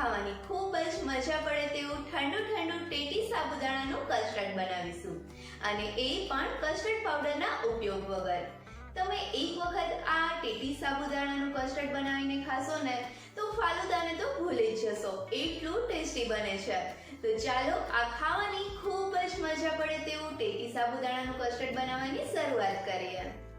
ખાવાની ખૂબ જ મજા પડે તેવું ઠંડુ ઠંડુ ટેટી સાબુદાણાનું કસ્ટર્ડ બનાવીશું. અને એ પણ કસ્ટર્ડ પાવડરના ઉપયોગ વગર. તમે એક વખત આ ટેટી સાબુદાણાનું કસ્ટર્ડ બનાવીને ખાશો ને, તો ફાલુદાને તો ભૂલી જ જશો. એટલું ટેસ્ટી બને છે. તો ચાલો આ ખાવાની ખૂબ જ મજા પડે તેવું ટેટી સાબુદાણાનું કસ્ટર્ડ બનાવવાની શરૂઆત કરીએ.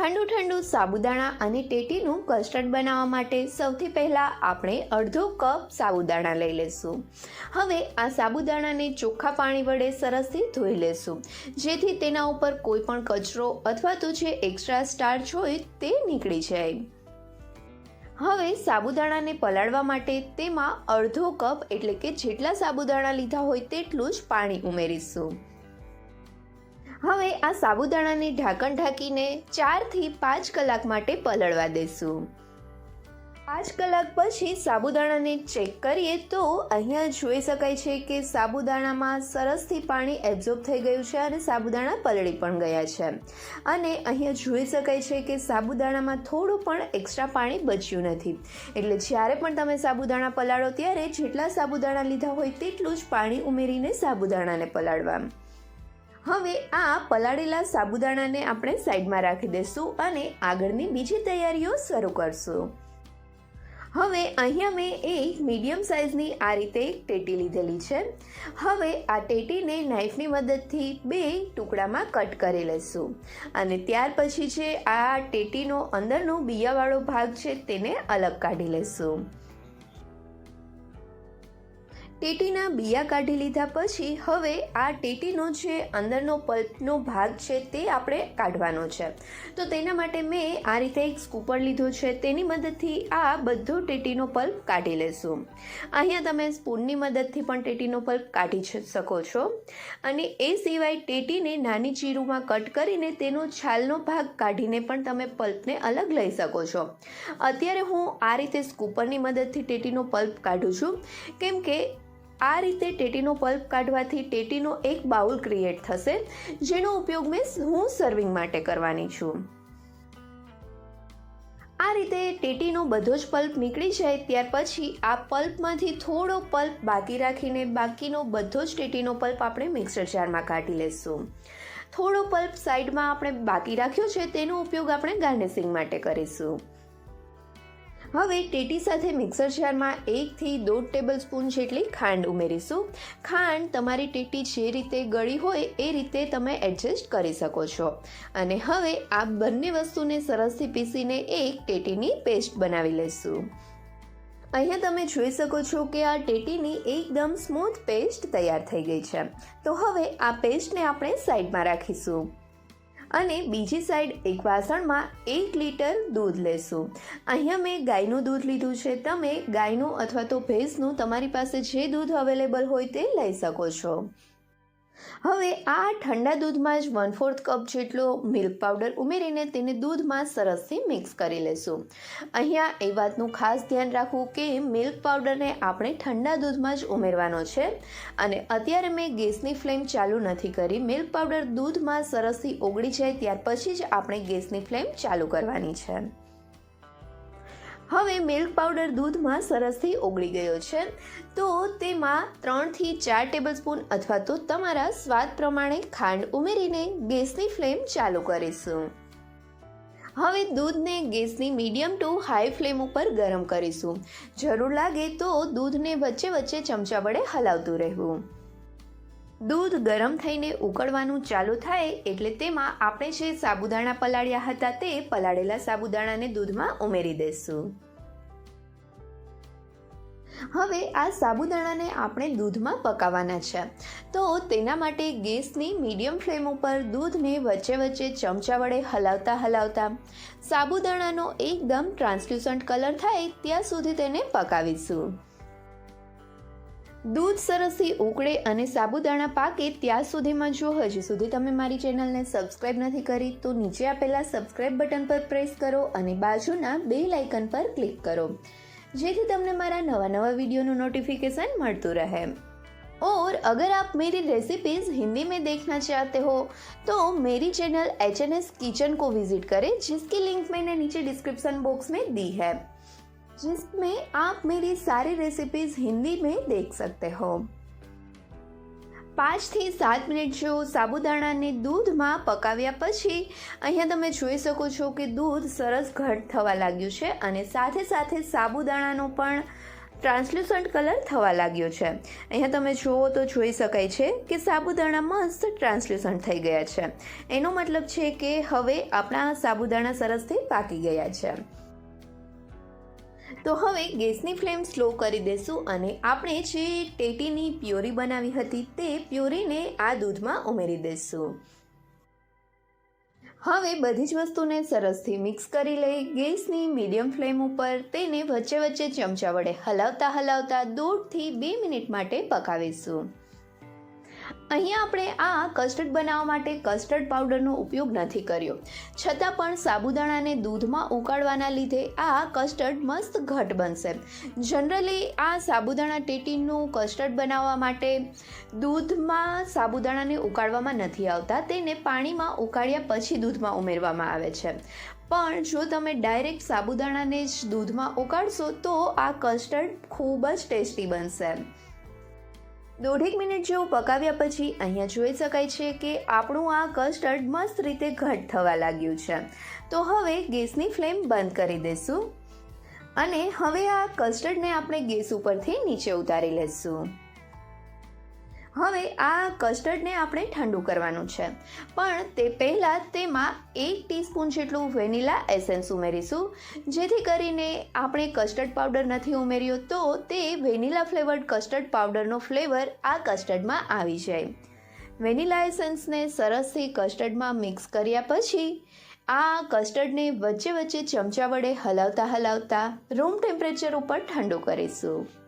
ઠંડુ ઠંડુ સાબુદાણા અને ટેટીનું કસ્ટર્ડ બનાવવા માટે સૌથી પહેલાં આપણે અડધો કપ સાબુદાણા લઈ લેશું. હવે આ સાબુદાણાને ચોખ્ખા પાણી વડે સરસથી ધોઈ લેશું. જેથી તેના ઉપર કોઈ પણ કચરો અથવા તો જે એક્સ્ટ્રા સ્ટાર્ચ હોય તે નીકળી જાય. હવે સાબુદાણાને પલાળવા માટે તેમાં અડધો કપ એટલે કે જેટલા સાબુદાણા લીધા હોય તેટલું જ પાણી ઉમેરીશું. હવે આ સાબુદાણાને ઢાંકણ ઢાંકીને ચારથી પાંચ કલાક માટે પલળવા દેશું. પાંચ કલાક પછી સાબુદાણાને ચેક કરીએ તો અહીંયા જોઈ શકાય છે કે સાબુદાણામાં સરસથી પાણી એબ્ઝોર્બ થઈ ગયું છે અને સાબુદાણા પલળી પણ ગયા છે. અને અહીંયા જોઈ શકાય છે કે સાબુદાણામાં થોડું પણ એક્સ્ટ્રા પાણી બચ્યું નથી. એટલે જ્યારે પણ તમે સાબુદાણા પલાળો ત્યારે જેટલા સાબુદાણા લીધા હોય તેટલું જ પાણી ઉમેરીને સાબુદાણાને પલાળવા. હવે આ પલાળેલા સાબુદાણાને આપણે સાઈડમાં રાખી દઈશું અને આગળની બીજી તૈયારીઓ શરૂ કરશું. હવે અહીંયા મેં એક મીડિયમ સાઇઝની આ રીતે ટેટી લીધેલી છે. હવે આ ટેટીને નાઈફની મદદથી બે ટુકડામાં કટ કરી લઈશું અને ત્યાર પછી જે આ ટેટીનો અંદરનો બિયાવાળો ભાગ છે તેને અલગ કાઢી લઈશું. ટેટીના બિયા કાઢી લીધા પછી હવે આ ટેટીનો જે અંદરનો પલ્પનો ભાગ છે તે આપણે કાઢવાનો છે. તો તેના માટે મેં આ રીતે એક સ્કૂપર લીધો છે. તેની મદદથી આ બધો ટેટીનો પલ્પ કાઢી લેશું. અહીંયા તમે સ્પૂનની મદદથી પણ ટેટીનો પલ્પ કાઢી શકો છો. અને એ સિવાય ટેટીને નાની ચીરુમાં કટ કરીને તેનો છાલનો ભાગ કાઢીને પણ તમે પલ્પને અલગ લઈ શકો છો. અત્યારે હું આ રીતે સ્કૂપરની મદદથી ટેટીનો પલ્પ કાઢું છું. કેમ કે આ રીતે ટેટીનો પલ્પ કાઢવાથી ટેટીનો એક બાઉલ ક્રિએટ થશે, જેનો ઉપયોગ મેં હું સર્વિંગ માટે કરવાની છું. આ રીતે ટેટીનો બધો જ પલ્પ નીકળી જાય ત્યાર પછી આ પલ્પમાંથી થોડો પલ્પ બાકી રાખીને બાકીનો બધો જ ટેટીનો પલ્પ આપણે મિક્સર જારમાં કાઢી લઈશું થોડો પલ્પ સાઈડમાં આપણે બાકી રાખ્યો છે, તેનો ઉપયોગ આપણે ગાર્નિશિંગ માટે કરીશું. હવે ટેટી સાથે મિક્સર જારમાં એકથી દોઢ ટેબલ સ્પૂન જેટલી ખાંડ ઉમેરીશું. ખાંડ તમારી ટેટી જે રીતે ગળી હોય એ રીતે તમે એડજસ્ટ કરી શકો છો. અને હવે આ બંને વસ્તુને સરસથી પીસીને એક ટેટીની પેસ્ટ બનાવી લઈશું અહીંયા તમે જોઈ શકો છો કે આ ટેટીની એકદમ સ્મૂથ પેસ્ટ તૈયાર થઈ ગઈ છે. તો હવે આ પેસ્ટને આપણે સાઈડમાં રાખીશું. અને બીજી સાઈડ એક વાસણમાં એક લીટર દૂધ લેશું. અહીંયા મેં ગાયનું દૂધ લીધું છે. તમે ગાયનું અથવા તો ભેંસનું તમારી પાસે જે દૂધ અવેલેબલ હોય તે લઈ શકો છો. હવે આ ઠંડા દૂધમાં જ વન ફોર્થ કપ જેટલો મિલ્ક પાવડર ઉમેરીને તેને દૂધમાં સરસથી મિક્સ કરી લેશું. અહીંયા એ વાતનું ખાસ ધ્યાન રાખવું કે મિલ્ક પાવડરને આપણે ઠંડા દૂધમાં જ ઉમેરવાનો છે. અને અત્યારે મેં ગેસની ફ્લેમ ચાલુ નથી કરી. મિલ્ક પાવડર દૂધમાં સરસથી ઓગળી જાય ત્યાર પછી જ આપણે ગેસની ફ્લેમ ચાલુ કરવાની છે. હવે મિલ્ક પાવડર દૂધમાં સરસથી ઓગળી ગયો છે. તો તેમાં ત્રણથી ચાર ટેબલસ્પૂન અથવા તો તમારા સ્વાદ પ્રમાણે ખાંડ ઉમેરીને ગેસની ફ્લેમ ચાલુ કરીશું. હવે દૂધને ગેસની મીડિયમ ટુ હાઈ ફ્લેમ ઉપર ગરમ કરીશું. જરૂર લાગે તો દૂધને વચ્ચે વચ્ચે ચમચા વડે હલાવતું રહેવું. દૂધ ગરમ થઈને ઉકળવાનું ચાલુ થાય એટલે તેમાં આપણે જે સાબુદાણા પલાળ્યા હતા તે પલાળેલા સાબુદાણાને દૂધમાં ઉમેરી દઈશું. હવે આ સાબુદાણાને આપણે દૂધમાં પકાવવાના છે. તો તેના માટે ગેસની મીડિયમ ફ્લેમ ઉપર દૂધને વચ્ચે વચ્ચે ચમચા વડે હલાવતા હલાવતા સાબુદાણાનો એકદમ ટ્રાન્સલ્યુસન્ટ કલર થાય ત્યાં સુધી તેને પકાવીશું. દૂધ સરસથી ઉકળે અને સાબુદાણા પાકે ત્યાં સુધીમાં જો હજી સુધી તમે મારી ચેનલને સબસ્ક્રાઇબ નથી કરી તો નીચે આપેલા સબસ્ક્રાઇબ બટન પર પ્રેસ કરો અને બાજુના બે લાઇકન પર ક્લિક કરો જેથી તમને મારા નવા નવા વિડીયોનું નોટિફિકેશન મળતું રહે और अगर आप मेरी रेसिपीज़ हिंदी में देखना चाहते हो तो मेरी channel H N S kitchen को विजिट करें जिसकी लिंक मैंने नीचे डिस्क्रिप्शन बॉक्स में दी है जिसमें आप मेरी सारी रेसिपीज़ हिंदी में देख सकते हो પાંચથી સાત મિનિટ જો સાબુદાણાને દૂધમાં પકાવ્યા પછી અહીંયા તમે જોઈ શકો છો કે દૂધ સરસ ઘટ થવા લાગ્યું છે અને સાથે સાથે સાબુદાણાનો પણ ટ્રાન્સલ્યુસન્ટ કલર થવા લાગ્યો છે અહીંયા તમે જુઓ તો જોઈ શકાય છે કે સાબુદાણા મસ્ત ટ્રાન્સલ્યુસન્ટ થઈ ગયા છે એનો મતલબ છે કે હવે આપણા સાબુદાણા સરસથી પાકી ગયા છે તો હવે ગેસની ફ્લેમ સ્લો કરી દેશું અને આપણે જે ટેટીની પ્યોરી બનાવી હતી તે પ્યોરીને આ દૂધમાં ઉમેરી દઈશું હવે બધી જ વસ્તુને સરસથી મિક્સ કરી લઈ ગેસની મીડિયમ ફ્લેમ ઉપર તેને વચ્ચે વચ્ચે ચમચા વડે હલાવતા હલાવતા દોઢથી બે મિનિટ માટે પકાવીશું. અહીંયા આપણે આ કસ્ટર્ડ બનાવવા માટે કસ્ટર્ડ પાવડરનો ઉપયોગ નથી કર્યો. છતાં પણ સાબુદાણાને દૂધમાં ઉકાળવાના લીધે આ કસ્ટર્ડ મસ્ત ઘટ બનશે. જનરલી આ સાબુદાણા ટેટીનું કસ્ટર્ડ બનાવવા માટે દૂધમાં સાબુદાણાને ઉકાળવામાં નથી આવતા. તેને પાણીમાં ઉકાળ્યા પછી દૂધમાં ઉમેરવામાં આવે છે. પણ જો તમે ડાયરેક્ટ સાબુદાણાને જ દૂધમાં ઉકાળશો તો આ કસ્ટર્ડ ખૂબ જ ટેસ્ટી બનશે. દોઢેક મિનિટ જેવું પકાવ્યા પછી અહીંયા જોઈ શકાય છે કે આપણું આ કસ્ટર્ડ મસ્ત રીતે ઘટ થવા લાગ્યું છે. તો હવે ગેસની ફ્લેમ બંધ કરી દઈશું. અને હવે આ કસ્ટર્ડને આપણે ગેસ ઉપરથી નીચે ઉતારી લઈશું હવે આ કસ્ટર્ડને આપણે ઠંડુ કરવાનું છે. પણ તે પહેલાં તેમાં એક ટીસ્પૂન જેટલું વેનીલા એસેન્સ ઉમેરીશું. જેથી કરીને આપણે કસ્ટર્ડ પાવડર નથી ઉમેર્યો તો તે વેનીલા ફ્લેવર્ડ કસ્ટર્ડ પાવડરનો ફ્લેવર આ કસ્ટર્ડમાં આવી જાય. વેનીલા એસેન્સને સરસથી કસ્ટર્ડમાં મિક્સ કર્યા પછી આ કસ્ટર્ડને વચ્ચે વચ્ચે ચમચા વડે હલાવતા હલાવતા રૂમ ટેમ્પરેચર ઉપર ઠંડુ કરીશું.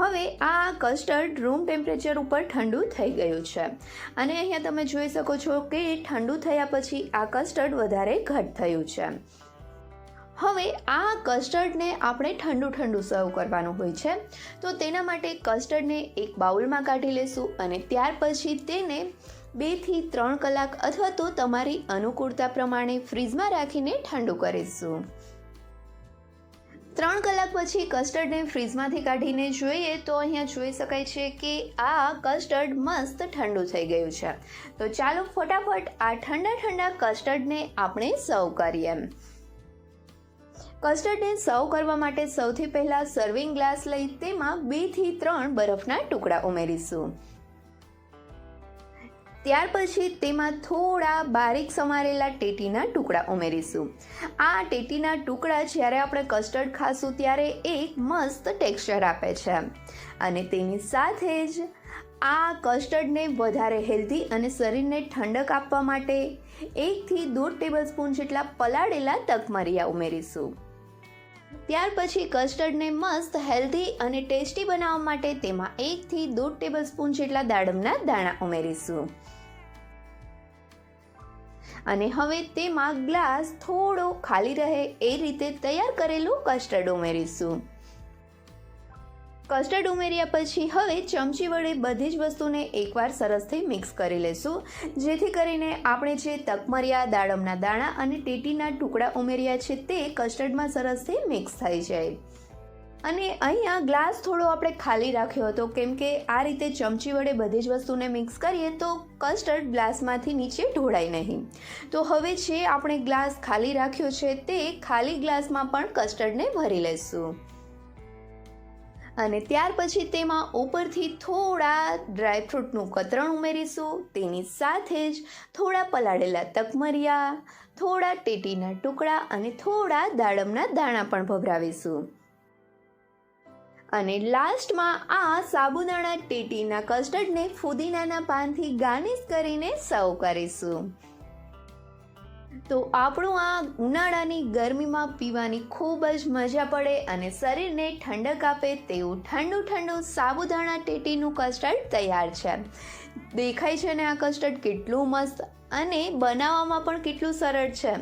હવે આ કસ્ટર્ડ રૂમ ટેમ્પરેચર ઉપર ઠંડુ થઈ ગયું છે. અને અહીંયા તમે જોઈ શકો છો કે ઠંડુ થયા પછી આ કસ્ટર્ડ વધારે ઘટ થયું છે. હવે આ કસ્ટર્ડને આપણે ઠંડુ ઠંડુ સર્વ કરવાનું હોય છે. તો તેના માટે કસ્ટર્ડને એક બાઉલમાં કાઢી લેશું અને ત્યાર પછી તેને બેથી ત્રણ કલાક અથવા તો તમારી અનુકૂળતા પ્રમાણે ફ્રીજમાં રાખીને ઠંડુ કરીશું. ત્રણ કલાક પછી કસ્ટર્ડને ફ્રીજમાંથી કાઢીને જોઈએ તો અહીંયા જોઈ શકાય છે કે આ કસ્ટર્ડ મસ્ત ઠંડુ થઈ ગયું છે. તો ચાલો ફટાફટ આ ઠંડા ઠંડા કસ્ટર્ડને આપણે સર્વ કરીએ. કસ્ટર્ડને સર્વ કરવા માટે સૌથી પહેલાં સર્વિંગ ગ્લાસ લઈ તેમાં બેથી ત્રણ બરફના ટુકડા ઉમેરીશું. ત્યાર પછી તેમાં થોડા બારીક સમારેલા ટેટીના ટુકડા ઉમેરીશું. આ ટેટીના ટુકડા જ્યારે આપણે કસ્ટર્ડ ખાશું ત્યારે એક મસ્ત ટેક્સચર આપે છે. અને તેની સાથે જ આ કસ્ટર્ડને વધારે હેલ્ધી અને શરીરને ઠંડક આપવા માટે એકથી દોઢ ટેબલ સ્પૂન જેટલા પલાળેલા તકમરિયા ઉમેરીશું. ત્યાર પછી કસ્ટર્ડને મસ્ત હેલ્ધી અને ટેસ્ટી બનાવવા માટે તેમાં એકથી દોઢ ટેબલ સ્પૂન જેટલા દાડમના દાણા ઉમેરીશું. અને હવે તેમાં ગ્લાસ થોડો ખાલી રહે એ રીતે તૈયાર કરેલું કસ્ટર્ડ ઉમેરીશું. કસ્ટર્ડ ઉમેર્યા પછી હવે ચમચી વડે બધી જ વસ્તુને એકવાર સરસથી મિક્સ કરી લેશું. જેથી કરીને આપણે જે તકમરિયા, દાડમના દાણા અને ટેટીના ટુકડા ઉમેર્યા છે તે કસ્ટર્ડમાં સરસથી મિક્સ થઈ જાય. અને અહીંયા ગ્લાસ થોડો આપણે ખાલી રાખ્યો હતો. કેમ કે આ રીતે ચમચી વડે બધી જ વસ્તુને મિક્સ કરીએ તો કસ્ટર્ડ ગ્લાસમાંથી નીચે ઢોળાય નહીં. તો હવે જે આપણે ગ્લાસ ખાલી રાખ્યો છે તે ખાલી ગ્લાસમાં પણ કસ્ટર્ડને ભરી લઈશું અને ત્યાર પછી તેમાં ઉપરથી થોડા ડ્રાયફ્રૂટનું કતરણ ઉમેરીશું. તેની સાથે જ થોડા પલાળેલા તકમરિયા, થોડા ટેટીના ટુકડા અને થોડા દાડમના દાણા પણ ભભરાવીશું. અને લાસ્ટમાં આ સાબુદાણા ટેટીના કસ્ટર્ડને ફુદીનાના પાનથી ગાર્નિશ કરીને સર્વ કરીશું. તો આપણું આ ઉનાળાની ગરમીમાં પીવાની ખૂબ જ મજા પડે અને શરીરને ઠંડક આપે તેવું ઠંડુ ઠંડુ સાબુદાણા ટેટીનું કસ્ટર્ડ તૈયાર છે. દેખાય છે ને આ કસ્ટર્ડ કેટલું મસ્ત અને બનાવવામાં પણ કેટલું સરળ છે.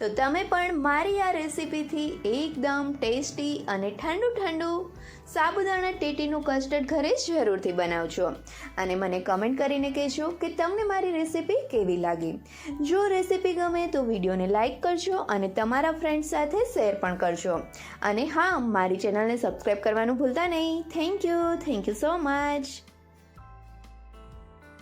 તો તમે પણ મારી આ રેસીપીથી એકદમ ટેસ્ટી અને ઠંડુ ઠંડુ સાબુદાણા, ટેટીનું કસ્ટર્ડ ઘરે જરૂરથી બનાવજો. અને મને કમેન્ટ કરીને કહેજો કે તમને મારી રેસીપી કેવી લાગી. જો રેસીપી ગમે તો વિડીયોને લાઇક કરજો અને તમારા ફ્રેન્ડ્સ સાથે શેર પણ કરજો. અને હા, મારી ચેનલને સબસ્ક્રાઈબ કરવાનું ભૂલતા નહીં. Thank you thank you so much